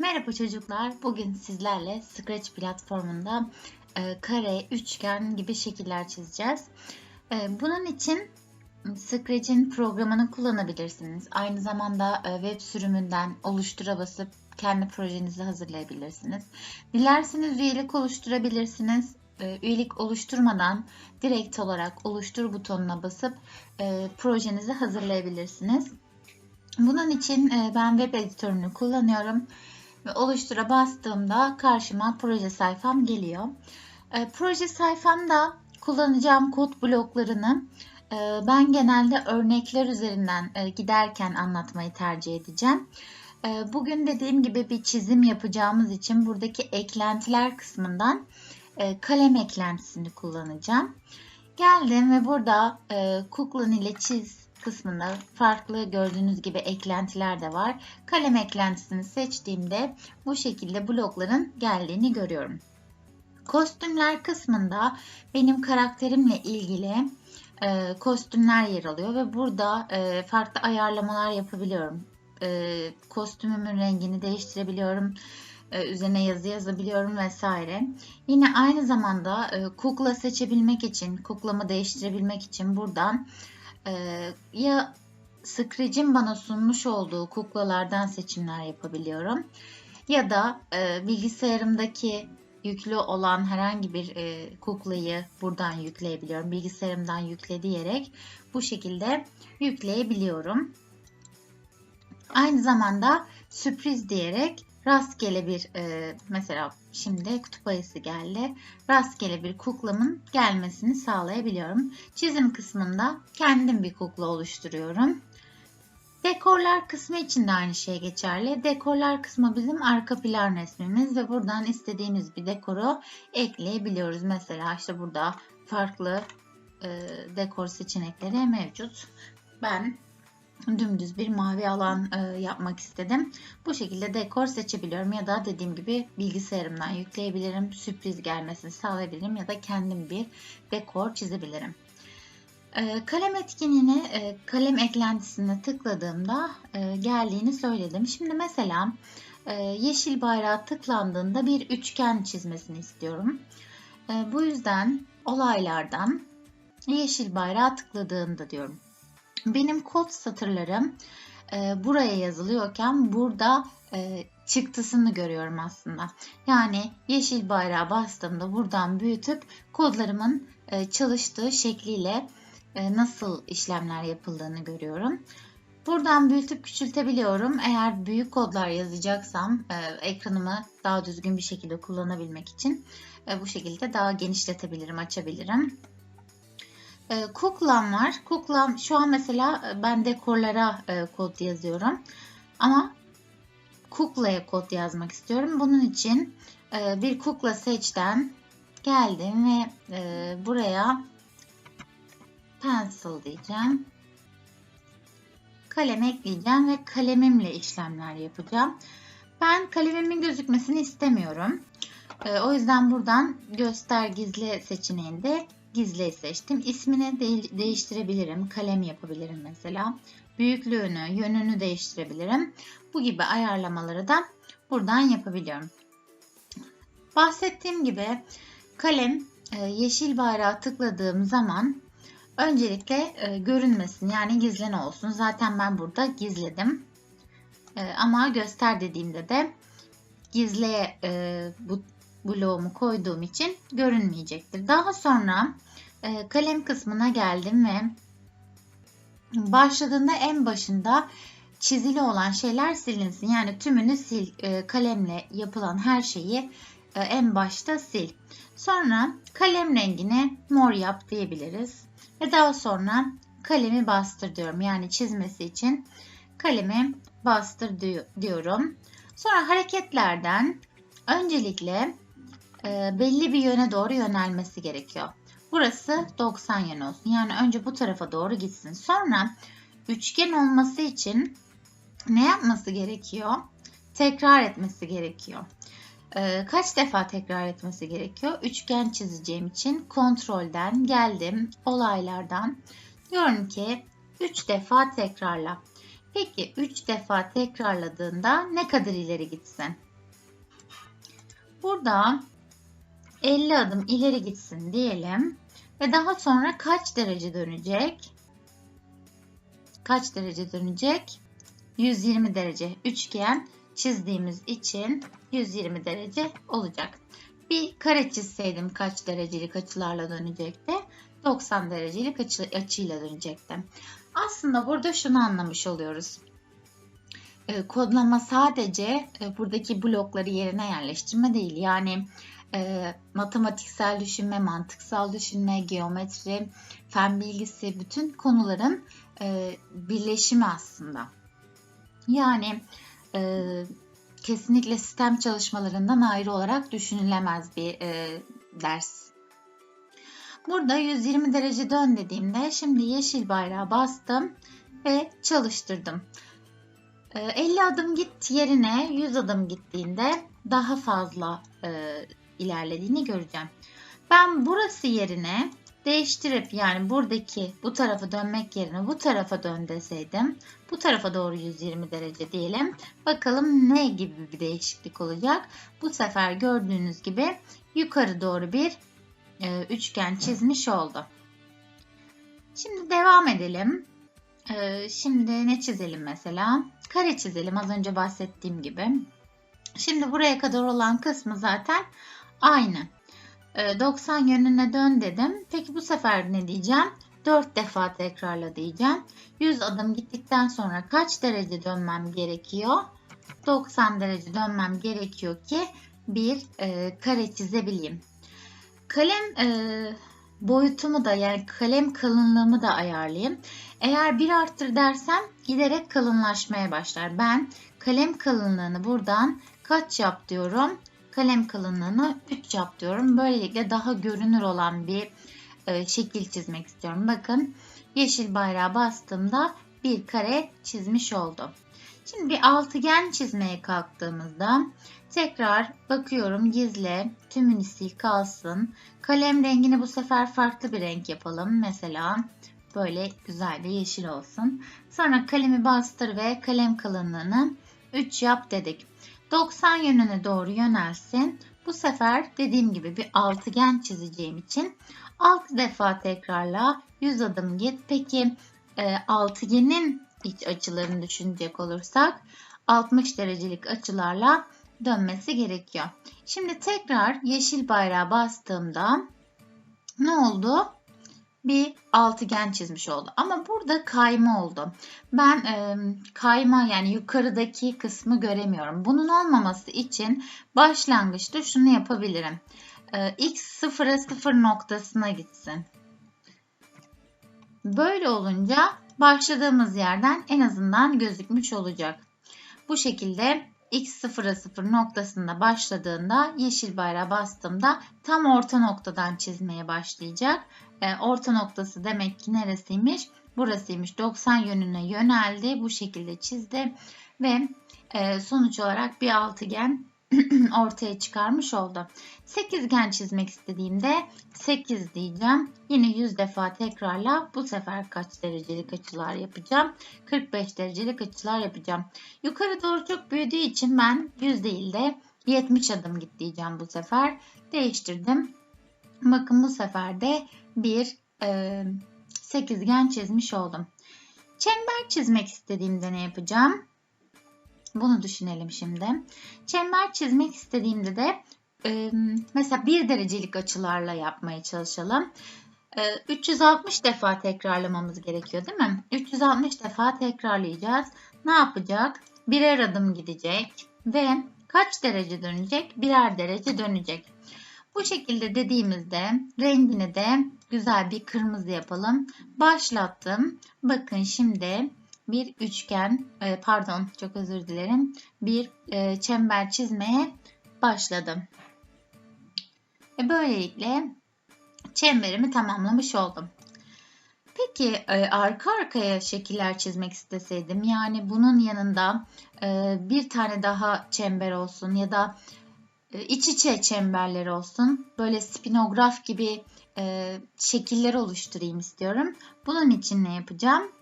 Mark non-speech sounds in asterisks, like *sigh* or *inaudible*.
Merhaba çocuklar. Bugün sizlerle Scratch platformunda e, kare, üçgen gibi şekiller çizeceğiz. E, bunun için Scratch'in programını kullanabilirsiniz. Aynı zamanda e, web sürümünden oluştura basıp kendi projenizi hazırlayabilirsiniz. Dilerseniz üyelik oluşturabilirsiniz. E, üyelik oluşturmadan direkt olarak oluştur butonuna basıp e, projenizi hazırlayabilirsiniz. Bunun için e, ben web editörünü kullanıyorum ve oluştura bastığımda karşıma proje sayfam geliyor. E, proje sayfamda kullanacağım kod bloklarını e, ben genelde örnekler üzerinden e, giderken anlatmayı tercih edeceğim. E, bugün dediğim gibi bir çizim yapacağımız için buradaki eklentiler kısmından e, kalem eklentisini kullanacağım. Geldim ve burada e, kuklan ile çiz kısmında farklı gördüğünüz gibi eklentiler de var. Kalem eklentisini seçtiğimde bu şekilde blokların geldiğini görüyorum. Kostümler kısmında benim karakterimle ilgili e, kostümler yer alıyor ve burada e, farklı ayarlamalar yapabiliyorum. E, kostümümün rengini değiştirebiliyorum e, üzerine yazı yazabiliyorum vesaire. Yine aynı zamanda e, kukla seçebilmek için, kuklamı değiştirebilmek için buradan ya Scratch'in bana sunmuş olduğu kuklalardan seçimler yapabiliyorum. Ya da e, bilgisayarımdaki yüklü olan herhangi bir e, kuklayı buradan yükleyebiliyorum. Bilgisayarımdan yükle diyerek bu şekilde yükleyebiliyorum. Aynı zamanda sürpriz diyerek rastgele bir e, mesela şimdi kutup ayısı geldi. Rastgele bir kuklamın gelmesini sağlayabiliyorum. Çizim kısmında kendim bir kukla oluşturuyorum. Dekorlar kısmı için de aynı şey geçerli. Dekorlar kısmı bizim arka plan resmimiz ve buradan istediğimiz bir dekoru ekleyebiliyoruz. Mesela işte burada farklı e, dekor seçenekleri mevcut. Ben dümdüz bir mavi alan e, yapmak istedim. Bu şekilde dekor seçebiliyorum ya da dediğim gibi bilgisayarımdan yükleyebilirim. Sürpriz gelmesini sağlayabilirim ya da kendim bir dekor çizebilirim. E, kalem etkinliğine, e, kalem eklentisine tıkladığımda e, geldiğini söyledim. Şimdi mesela e, yeşil bayrağı tıklandığında bir üçgen çizmesini istiyorum. E, bu yüzden olaylardan yeşil bayrağı tıkladığımda diyorum benim kod satırlarım e, buraya yazılıyorken burada e, çıktısını görüyorum aslında. Yani yeşil bayrağı bastığımda buradan büyütüp kodlarımın e, çalıştığı şekliyle e, nasıl işlemler yapıldığını görüyorum. Buradan büyütüp küçültebiliyorum. Eğer büyük kodlar yazacaksam e, ekranımı daha düzgün bir şekilde kullanabilmek için e, bu şekilde daha genişletebilirim, açabilirim. E, kuklam var. Kuklam şu an mesela e, ben dekorlara e, kod yazıyorum. Ama kuklaya kod yazmak istiyorum. Bunun için e, bir kukla seçten geldim ve buraya pencil diyeceğim. Kalem ekleyeceğim ve kalemimle işlemler yapacağım. Ben kalemimin gözükmesini istemiyorum. O yüzden buradan göster gizli seçeneğinde gizli seçtim. İsmini de değiştirebilirim. Kalem yapabilirim mesela. Büyüklüğünü, yönünü değiştirebilirim. Bu gibi ayarlamaları da buradan yapabiliyorum. Bahsettiğim gibi kalem e, yeşil bayrağı tıkladığım zaman öncelikle e, görünmesin yani gizlen olsun. Zaten ben burada gizledim. E, ama göster dediğimde de gizle bu bloğumu koyduğum için görünmeyecektir. Daha sonra e, kalem kısmına geldim ve başladığında en başında çizili olan şeyler silinsin. Yani tümünü sil. E, kalemle yapılan her şeyi e, en başta sil. Sonra kalem rengine mor yap diyebiliriz. Ve daha sonra kalemi bastır diyorum. Yani çizmesi için kalemi bastır diyorum. Sonra hareketlerden öncelikle belli bir yöne doğru yönelmesi gerekiyor. Burası 90 yön olsun. Yani önce bu tarafa doğru gitsin. Sonra üçgen olması için ne yapması gerekiyor? Tekrar etmesi gerekiyor. Ee, kaç defa tekrar etmesi gerekiyor? Üçgen çizeceğim için kontrolden geldim olaylardan. Diyorum ki 3 defa tekrarla. Peki 3 defa tekrarladığında ne kadar ileri gitsin? Burada 50 adım ileri gitsin diyelim. Ve daha sonra kaç derece dönecek? Kaç derece dönecek? 120 derece üçgen çizdiğimiz için 120 derece olacak. Bir kare çizseydim kaç derecelik açılarla dönecekti? 90 derecelik açı, açıyla dönecekti. Aslında burada şunu anlamış oluyoruz. E, kodlama sadece e, buradaki blokları yerine yerleştirme değil. Yani e, matematiksel düşünme, mantıksal düşünme, geometri, fen bilgisi bütün konuların e, birleşimi aslında. Yani e, kesinlikle sistem çalışmalarından ayrı olarak düşünülemez bir e, ders. Burada 120 derece dön dediğimde şimdi yeşil bayrağı bastım ve çalıştırdım. 50 e, adım git yerine 100 adım gittiğinde daha fazla e, ilerlediğini göreceğim. Ben burası yerine değiştirip yani buradaki bu tarafa dönmek yerine bu tarafa dön deseydim bu tarafa doğru 120 derece diyelim. Bakalım ne gibi bir değişiklik olacak. Bu sefer gördüğünüz gibi yukarı doğru bir e, üçgen çizmiş oldu. Şimdi devam edelim. E, şimdi ne çizelim mesela? Kare çizelim az önce bahsettiğim gibi. Şimdi buraya kadar olan kısmı zaten aynı. 90 ee, yönüne dön dedim. Peki bu sefer ne diyeceğim? 4 defa tekrarla diyeceğim. 100 adım gittikten sonra kaç derece dönmem gerekiyor? 90 derece dönmem gerekiyor ki bir e, kare çizebileyim. Kalem e, boyutumu da yani kalem kalınlığımı da ayarlayayım. Eğer bir arttır dersem giderek kalınlaşmaya başlar. Ben kalem kalınlığını buradan kaç yap diyorum? Kalem kalınlığını 3 yap diyorum. Böylelikle daha görünür olan bir e, şekil çizmek istiyorum. Bakın yeşil bayrağı bastığımda bir kare çizmiş oldum. Şimdi bir altıgen çizmeye kalktığımızda tekrar bakıyorum gizle tümünü sil kalsın. Kalem rengini bu sefer farklı bir renk yapalım. Mesela böyle güzel bir yeşil olsun. Sonra kalemi bastır ve kalem kalınlığını 3 yap dedik. 90 yönüne doğru yönelsin. Bu sefer dediğim gibi bir altıgen çizeceğim için 6 defa tekrarla 100 adım git. Peki e, altıgenin iç açılarını düşünecek olursak 60 derecelik açılarla dönmesi gerekiyor. Şimdi tekrar yeşil bayrağı bastığımda ne oldu? Bir altıgen çizmiş oldu. Ama burada kayma oldu. Ben e, kayma yani yukarıdaki kısmı göremiyorum. Bunun olmaması için başlangıçta şunu yapabilirim. E, x sıfıra sıfır noktasına gitsin. Böyle olunca başladığımız yerden en azından gözükmüş olacak. Bu şekilde x sıfıra sıfır noktasında başladığında yeşil bayrağı bastığımda tam orta noktadan çizmeye başlayacak e, orta noktası demek ki neresiymiş? Burasıymış. 90 yönüne yöneldi. Bu şekilde çizdi. Ve e, sonuç olarak bir altıgen *clears throat* ortaya çıkarmış oldu. Sekizgen çizmek istediğimde 8 diyeceğim. Yine 100 defa tekrarla bu sefer kaç derecelik açılar yapacağım? 45 derecelik açılar yapacağım. Yukarı doğru çok büyüdüğü için ben 100 değil de 70 adım git diyeceğim bu sefer. Değiştirdim. Bakın bu sefer de bir e, sekizgen çizmiş oldum. Çember çizmek istediğimde ne yapacağım? Bunu düşünelim şimdi. Çember çizmek istediğimde de e, mesela bir derecelik açılarla yapmaya çalışalım. E, 360 defa tekrarlamamız gerekiyor değil mi? 360 defa tekrarlayacağız. Ne yapacak? Birer adım gidecek ve kaç derece dönecek? Birer derece dönecek. Bu şekilde dediğimizde rengini de güzel bir kırmızı yapalım. Başlattım. Bakın şimdi bir üçgen e, pardon çok özür dilerim bir e, çember çizmeye başladım. Ve böylelikle çemberimi tamamlamış oldum. Peki e, arka arkaya şekiller çizmek isteseydim yani bunun yanında bir tane daha çember olsun ya da iç içe çemberler olsun. Böyle spinograf gibi şekiller oluşturayım istiyorum. Bunun için ne yapacağım?